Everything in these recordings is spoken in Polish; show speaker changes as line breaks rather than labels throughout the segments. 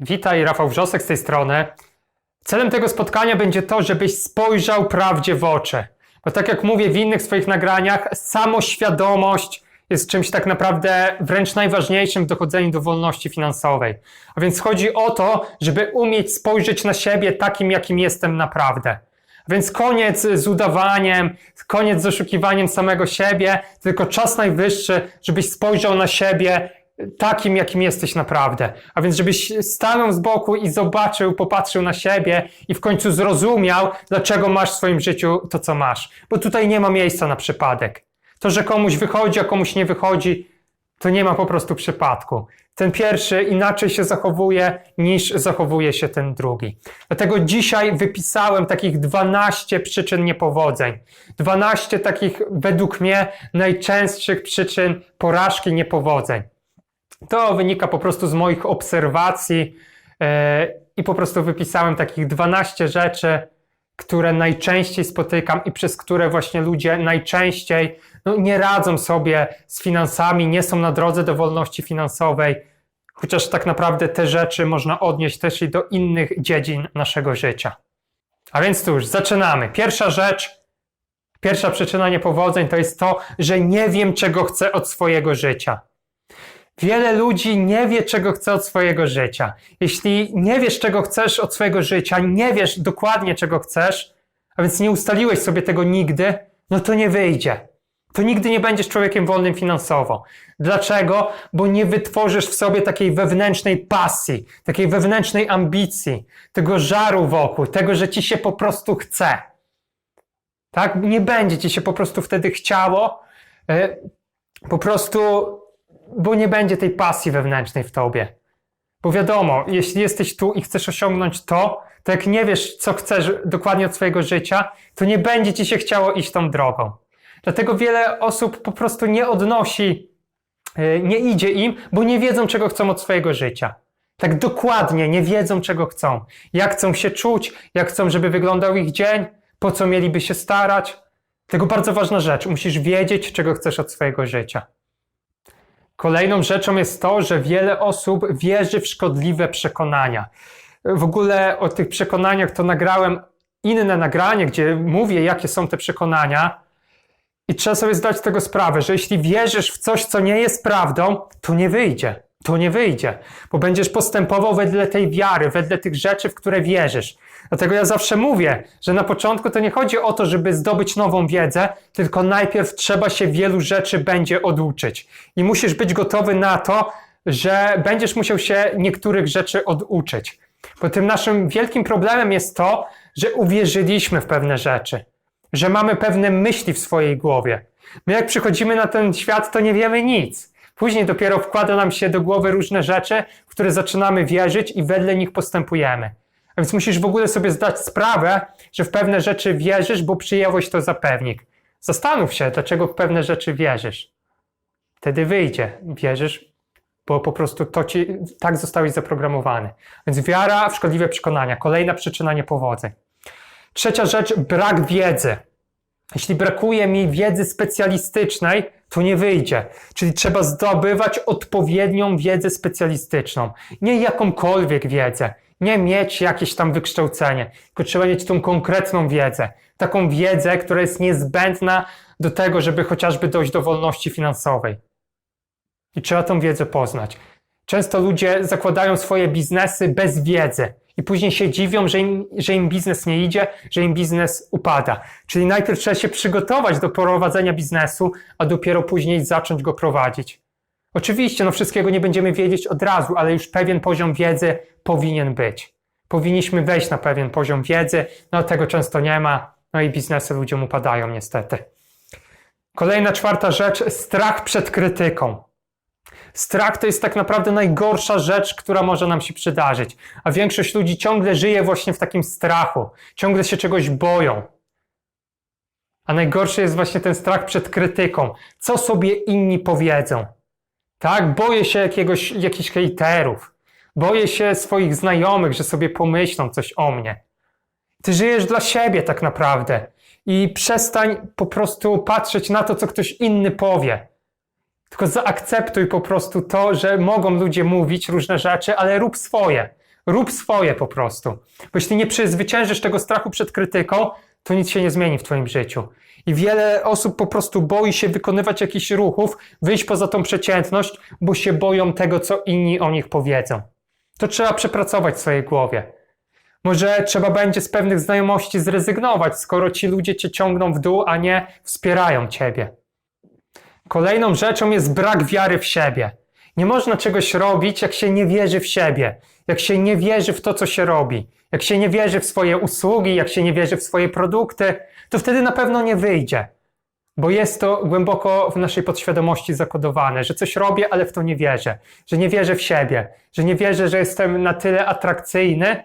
Witaj, Rafał Wrzosek z tej strony. Celem tego spotkania będzie to, żebyś spojrzał prawdzie w oczy. Bo tak jak mówię w innych swoich nagraniach, samoświadomość jest czymś tak naprawdę wręcz najważniejszym w dochodzeniu do wolności finansowej. A więc chodzi o to, żeby umieć spojrzeć na siebie takim, jakim jestem naprawdę. A więc koniec z udawaniem, koniec z oszukiwaniem samego siebie, tylko czas najwyższy, żebyś spojrzał na siebie takim, jakim jesteś naprawdę. A więc żebyś stanął z boku i zobaczył, popatrzył na siebie i w końcu zrozumiał, dlaczego masz w swoim życiu to, co masz. Bo tutaj nie ma miejsca na przypadek. To, że komuś wychodzi, a komuś nie wychodzi, to nie ma po prostu przypadku. Ten pierwszy inaczej się zachowuje niż zachowuje się ten drugi. Dlatego dzisiaj wypisałem takich 12 przyczyn niepowodzeń. 12 takich według mnie najczęstszych przyczyn porażki, niepowodzeń. To wynika po prostu z moich obserwacji e, i po prostu wypisałem takich 12 rzeczy, które najczęściej spotykam i przez które właśnie ludzie najczęściej no, nie radzą sobie z finansami, nie są na drodze do wolności finansowej, chociaż tak naprawdę te rzeczy można odnieść też i do innych dziedzin naszego życia. A więc cóż, zaczynamy. Pierwsza rzecz, pierwsza przyczyna niepowodzeń to jest to, że nie wiem, czego chcę od swojego życia. Wiele ludzi nie wie, czego chce od swojego życia. Jeśli nie wiesz, czego chcesz od swojego życia, nie wiesz dokładnie, czego chcesz, a więc nie ustaliłeś sobie tego nigdy, no to nie wyjdzie. To nigdy nie będziesz człowiekiem wolnym finansowo. Dlaczego? Bo nie wytworzysz w sobie takiej wewnętrznej pasji, takiej wewnętrznej ambicji, tego żaru wokół, tego, że ci się po prostu chce. Tak? Nie będzie ci się po prostu wtedy chciało. e, Po prostu bo nie będzie tej pasji wewnętrznej w tobie. Bo wiadomo, jeśli jesteś tu i chcesz osiągnąć to, to jak nie wiesz, co chcesz dokładnie od swojego życia, to nie będzie ci się chciało iść tą drogą. Dlatego wiele osób po prostu nie odnosi, yy, nie idzie im, bo nie wiedzą, czego chcą od swojego życia. Tak dokładnie nie wiedzą, czego chcą. Jak chcą się czuć, jak chcą, żeby wyglądał ich dzień, po co mieliby się starać. Tego bardzo ważna rzecz. Musisz wiedzieć, czego chcesz od swojego życia. Kolejną rzeczą jest to, że wiele osób wierzy w szkodliwe przekonania. W ogóle o tych przekonaniach to nagrałem inne nagranie, gdzie mówię, jakie są te przekonania. I trzeba sobie zdać tego sprawę, że jeśli wierzysz w coś, co nie jest prawdą, to nie wyjdzie. To nie wyjdzie, bo będziesz postępował wedle tej wiary, wedle tych rzeczy, w które wierzysz. Dlatego ja zawsze mówię, że na początku to nie chodzi o to, żeby zdobyć nową wiedzę, tylko najpierw trzeba się wielu rzeczy będzie oduczyć. I musisz być gotowy na to, że będziesz musiał się niektórych rzeczy oduczyć. Bo tym naszym wielkim problemem jest to, że uwierzyliśmy w pewne rzeczy, że mamy pewne myśli w swojej głowie. My jak przychodzimy na ten świat, to nie wiemy nic. Później dopiero wkłada nam się do głowy różne rzeczy, w które zaczynamy wierzyć i wedle nich postępujemy. A więc musisz w ogóle sobie zdać sprawę, że w pewne rzeczy wierzysz, bo przyjęłeś to za pewnik. Zastanów się, dlaczego w pewne rzeczy wierzysz. Wtedy wyjdzie. Wierzysz, bo po prostu to ci, tak zostałeś zaprogramowany. Więc wiara w szkodliwe przekonania. Kolejna przyczyna niepowodzeń. Trzecia rzecz, brak wiedzy. Jeśli brakuje mi wiedzy specjalistycznej, to nie wyjdzie. Czyli trzeba zdobywać odpowiednią wiedzę specjalistyczną. Nie jakąkolwiek wiedzę. Nie mieć jakieś tam wykształcenie, tylko trzeba mieć tą konkretną wiedzę. Taką wiedzę, która jest niezbędna do tego, żeby chociażby dojść do wolności finansowej. I trzeba tą wiedzę poznać. Często ludzie zakładają swoje biznesy bez wiedzy i później się dziwią, że im, że im biznes nie idzie, że im biznes upada. Czyli najpierw trzeba się przygotować do prowadzenia biznesu, a dopiero później zacząć go prowadzić. Oczywiście, no wszystkiego nie będziemy wiedzieć od razu, ale już pewien poziom wiedzy powinien być. Powinniśmy wejść na pewien poziom wiedzy, no tego często nie ma, no i biznesy ludziom upadają niestety. Kolejna czwarta rzecz, strach przed krytyką. Strach to jest tak naprawdę najgorsza rzecz, która może nam się przydarzyć, a większość ludzi ciągle żyje właśnie w takim strachu, ciągle się czegoś boją. A najgorszy jest właśnie ten strach przed krytyką. Co sobie inni powiedzą? Tak, boję się jakiegoś, jakichś hejterów. Boję się swoich znajomych, że sobie pomyślą coś o mnie. Ty żyjesz dla siebie tak naprawdę i przestań po prostu patrzeć na to, co ktoś inny powie. Tylko zaakceptuj po prostu to, że mogą ludzie mówić różne rzeczy, ale rób swoje. Rób swoje po prostu. Bo jeśli nie przezwyciężysz tego strachu przed krytyką, to nic się nie zmieni w Twoim życiu. I wiele osób po prostu boi się wykonywać jakichś ruchów, wyjść poza tą przeciętność, bo się boją tego, co inni o nich powiedzą. To trzeba przepracować w swojej głowie. Może trzeba będzie z pewnych znajomości zrezygnować, skoro ci ludzie cię ciągną w dół, a nie wspierają ciebie. Kolejną rzeczą jest brak wiary w siebie. Nie można czegoś robić, jak się nie wierzy w siebie, jak się nie wierzy w to, co się robi, jak się nie wierzy w swoje usługi, jak się nie wierzy w swoje produkty, to wtedy na pewno nie wyjdzie. Bo jest to głęboko w naszej podświadomości zakodowane, że coś robię, ale w to nie wierzę, że nie wierzę w siebie, że nie wierzę, że jestem na tyle atrakcyjny,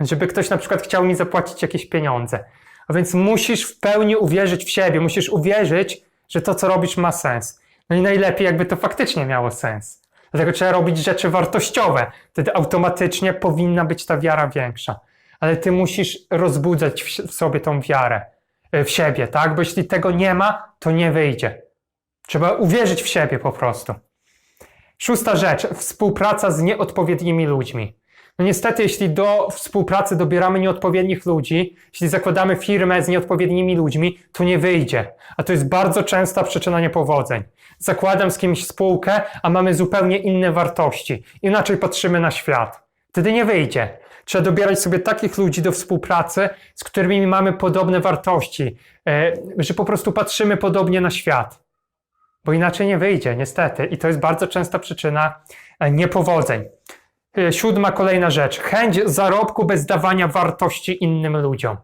żeby ktoś na przykład chciał mi zapłacić jakieś pieniądze. A więc musisz w pełni uwierzyć w siebie, musisz uwierzyć, że to, co robisz, ma sens. No i najlepiej, jakby to faktycznie miało sens. Dlatego trzeba robić rzeczy wartościowe. Wtedy automatycznie powinna być ta wiara większa. Ale ty musisz rozbudzać w sobie tą wiarę, w siebie, tak? Bo jeśli tego nie ma, to nie wyjdzie. Trzeba uwierzyć w siebie po prostu. Szósta rzecz, współpraca z nieodpowiednimi ludźmi. No niestety, jeśli do współpracy dobieramy nieodpowiednich ludzi, jeśli zakładamy firmę z nieodpowiednimi ludźmi, to nie wyjdzie. A to jest bardzo częsta przyczyna niepowodzeń. Zakładam z kimś spółkę, a mamy zupełnie inne wartości. Inaczej patrzymy na świat. Wtedy nie wyjdzie. Trzeba dobierać sobie takich ludzi do współpracy, z którymi mamy podobne wartości, e, że po prostu patrzymy podobnie na świat. Bo inaczej nie wyjdzie, niestety. I to jest bardzo częsta przyczyna e, niepowodzeń. E, siódma kolejna rzecz. Chęć zarobku bez dawania wartości innym ludziom.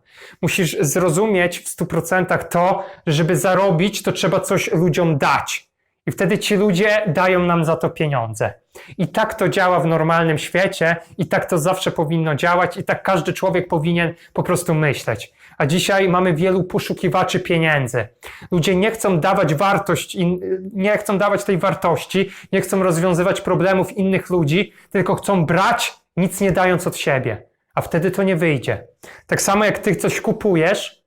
Musisz zrozumieć w 100% to, że żeby zarobić, to trzeba coś ludziom dać. I wtedy ci ludzie dają nam za to pieniądze. I tak to działa w normalnym świecie, i tak to zawsze powinno działać, i tak każdy człowiek powinien po prostu myśleć. A dzisiaj mamy wielu poszukiwaczy pieniędzy. Ludzie nie chcą dawać wartość, nie chcą dawać tej wartości, nie chcą rozwiązywać problemów innych ludzi, tylko chcą brać, nic nie dając od siebie. A wtedy to nie wyjdzie. Tak samo jak ty coś kupujesz,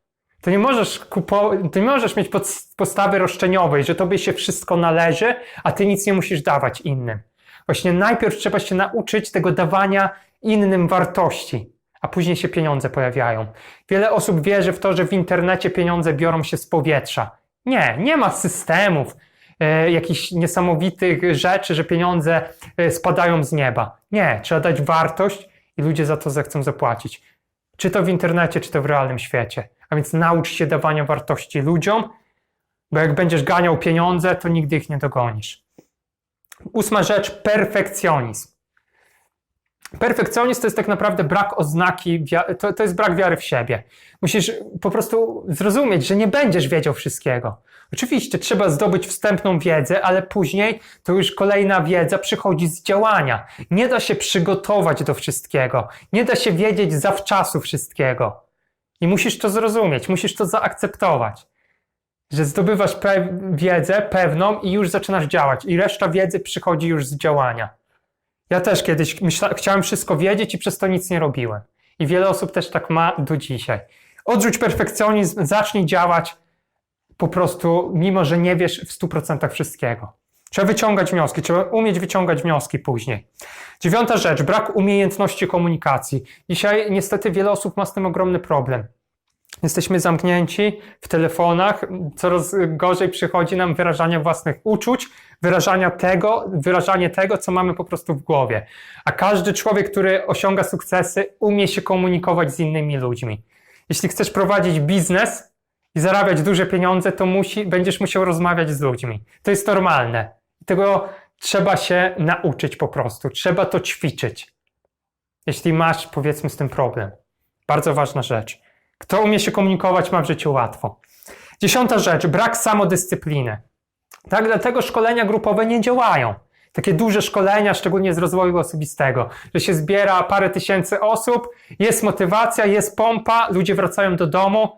to nie możesz, kupo- to nie możesz mieć postawy roszczeniowej, że tobie się wszystko należy, a ty nic nie musisz dawać innym. Właśnie najpierw trzeba się nauczyć tego dawania innym wartości, a później się pieniądze pojawiają. Wiele osób wierzy w to, że w internecie pieniądze biorą się z powietrza. Nie, nie ma systemów, e, jakichś niesamowitych rzeczy, że pieniądze e, spadają z nieba. Nie, trzeba dać wartość i ludzie za to zechcą zapłacić. Czy to w internecie, czy to w realnym świecie. A więc naucz się dawania wartości ludziom, bo jak będziesz ganiał pieniądze, to nigdy ich nie dogonisz. Ósma rzecz, perfekcjonizm. Perfekcjonizm to jest tak naprawdę brak oznaki, to, to jest brak wiary w siebie. Musisz po prostu zrozumieć, że nie będziesz wiedział wszystkiego. Oczywiście trzeba zdobyć wstępną wiedzę, ale później to już kolejna wiedza przychodzi z działania. Nie da się przygotować do wszystkiego, nie da się wiedzieć zawczasu wszystkiego. I musisz to zrozumieć, musisz to zaakceptować. Że zdobywasz wiedzę pewną i już zaczynasz działać, i reszta wiedzy przychodzi już z działania. Ja też kiedyś chciałem wszystko wiedzieć i przez to nic nie robiłem. I wiele osób też tak ma do dzisiaj. Odrzuć perfekcjonizm, zacznij działać po prostu, mimo że nie wiesz w 100% wszystkiego. Trzeba wyciągać wnioski, trzeba umieć wyciągać wnioski później. Dziewiąta rzecz, brak umiejętności komunikacji. Dzisiaj niestety wiele osób ma z tym ogromny problem. Jesteśmy zamknięci w telefonach, coraz gorzej przychodzi nam wyrażanie własnych uczuć, wyrażania tego, wyrażanie tego, co mamy po prostu w głowie. A każdy człowiek, który osiąga sukcesy, umie się komunikować z innymi ludźmi. Jeśli chcesz prowadzić biznes i zarabiać duże pieniądze, to musi, będziesz musiał rozmawiać z ludźmi. To jest normalne. Tego trzeba się nauczyć po prostu. Trzeba to ćwiczyć. Jeśli masz, powiedzmy, z tym problem. Bardzo ważna rzecz. Kto umie się komunikować, ma w życiu łatwo. Dziesiąta rzecz, brak samodyscypliny. Tak, dlatego szkolenia grupowe nie działają. Takie duże szkolenia, szczególnie z rozwoju osobistego, że się zbiera parę tysięcy osób, jest motywacja, jest pompa, ludzie wracają do domu,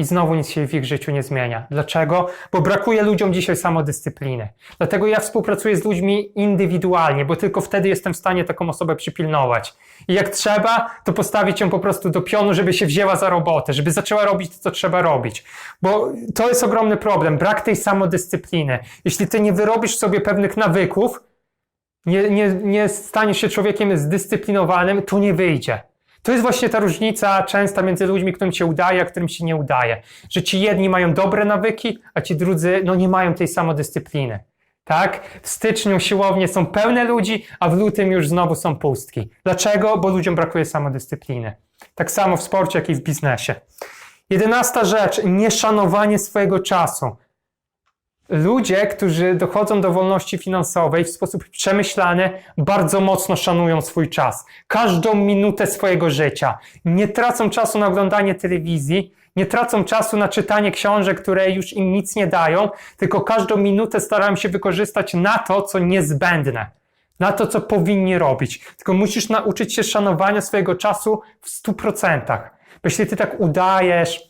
i znowu nic się w ich życiu nie zmienia. Dlaczego? Bo brakuje ludziom dzisiaj samodyscypliny. Dlatego ja współpracuję z ludźmi indywidualnie, bo tylko wtedy jestem w stanie taką osobę przypilnować. I jak trzeba, to postawić ją po prostu do pionu, żeby się wzięła za robotę, żeby zaczęła robić to, co trzeba robić. Bo to jest ogromny problem, brak tej samodyscypliny. Jeśli ty nie wyrobisz sobie pewnych nawyków, nie, nie, nie staniesz się człowiekiem zdyscyplinowanym, to nie wyjdzie. To jest właśnie ta różnica częsta między ludźmi, którym się udaje, a którym się nie udaje. Że ci jedni mają dobre nawyki, a ci drudzy no, nie mają tej samodyscypliny. Tak? W styczniu siłownie są pełne ludzi, a w lutym już znowu są pustki. Dlaczego? Bo ludziom brakuje samodyscypliny. Tak samo w sporcie, jak i w biznesie. Jedenasta rzecz, nieszanowanie swojego czasu. Ludzie, którzy dochodzą do wolności finansowej w sposób przemyślany, bardzo mocno szanują swój czas. Każdą minutę swojego życia. Nie tracą czasu na oglądanie telewizji, nie tracą czasu na czytanie książek, które już im nic nie dają, tylko każdą minutę starają się wykorzystać na to, co niezbędne, na to, co powinni robić. Tylko musisz nauczyć się szanowania swojego czasu w 100%. Bo jeśli ty tak udajesz,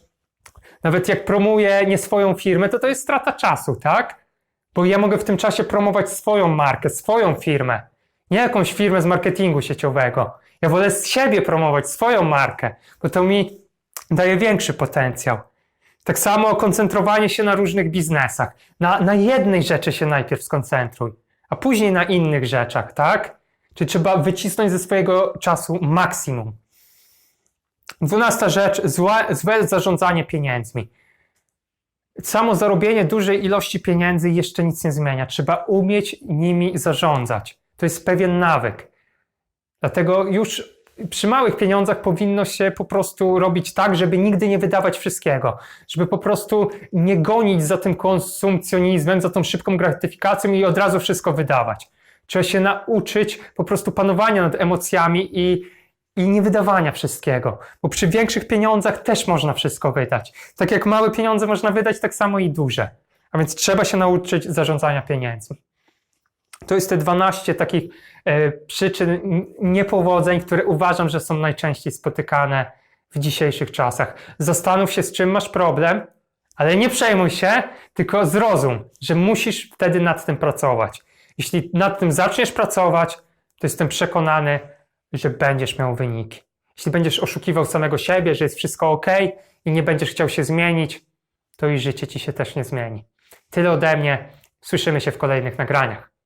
nawet jak promuję nie swoją firmę, to to jest strata czasu, tak? Bo ja mogę w tym czasie promować swoją markę, swoją firmę, nie jakąś firmę z marketingu sieciowego. Ja wolę z siebie promować swoją markę, bo to mi daje większy potencjał. Tak samo koncentrowanie się na różnych biznesach. Na, na jednej rzeczy się najpierw skoncentruj, a później na innych rzeczach, tak? Czy trzeba wycisnąć ze swojego czasu maksimum. Dwunasta rzecz, złe, złe zarządzanie pieniędzmi. Samo zarobienie dużej ilości pieniędzy jeszcze nic nie zmienia. Trzeba umieć nimi zarządzać. To jest pewien nawyk. Dlatego już przy małych pieniądzach powinno się po prostu robić tak, żeby nigdy nie wydawać wszystkiego. Żeby po prostu nie gonić za tym konsumpcjonizmem, za tą szybką gratyfikacją i od razu wszystko wydawać. Trzeba się nauczyć po prostu panowania nad emocjami i i nie wydawania wszystkiego, bo przy większych pieniądzach też można wszystko wydać. Tak jak małe pieniądze można wydać, tak samo i duże. A więc trzeba się nauczyć zarządzania pieniędzmi. To jest te 12 takich e, przyczyn niepowodzeń, które uważam, że są najczęściej spotykane w dzisiejszych czasach. Zastanów się, z czym masz problem, ale nie przejmuj się, tylko zrozum, że musisz wtedy nad tym pracować. Jeśli nad tym zaczniesz pracować, to jestem przekonany, że będziesz miał wyniki. Jeśli będziesz oszukiwał samego siebie, że jest wszystko ok i nie będziesz chciał się zmienić, to i życie ci się też nie zmieni. Tyle ode mnie. Słyszymy się w kolejnych nagraniach.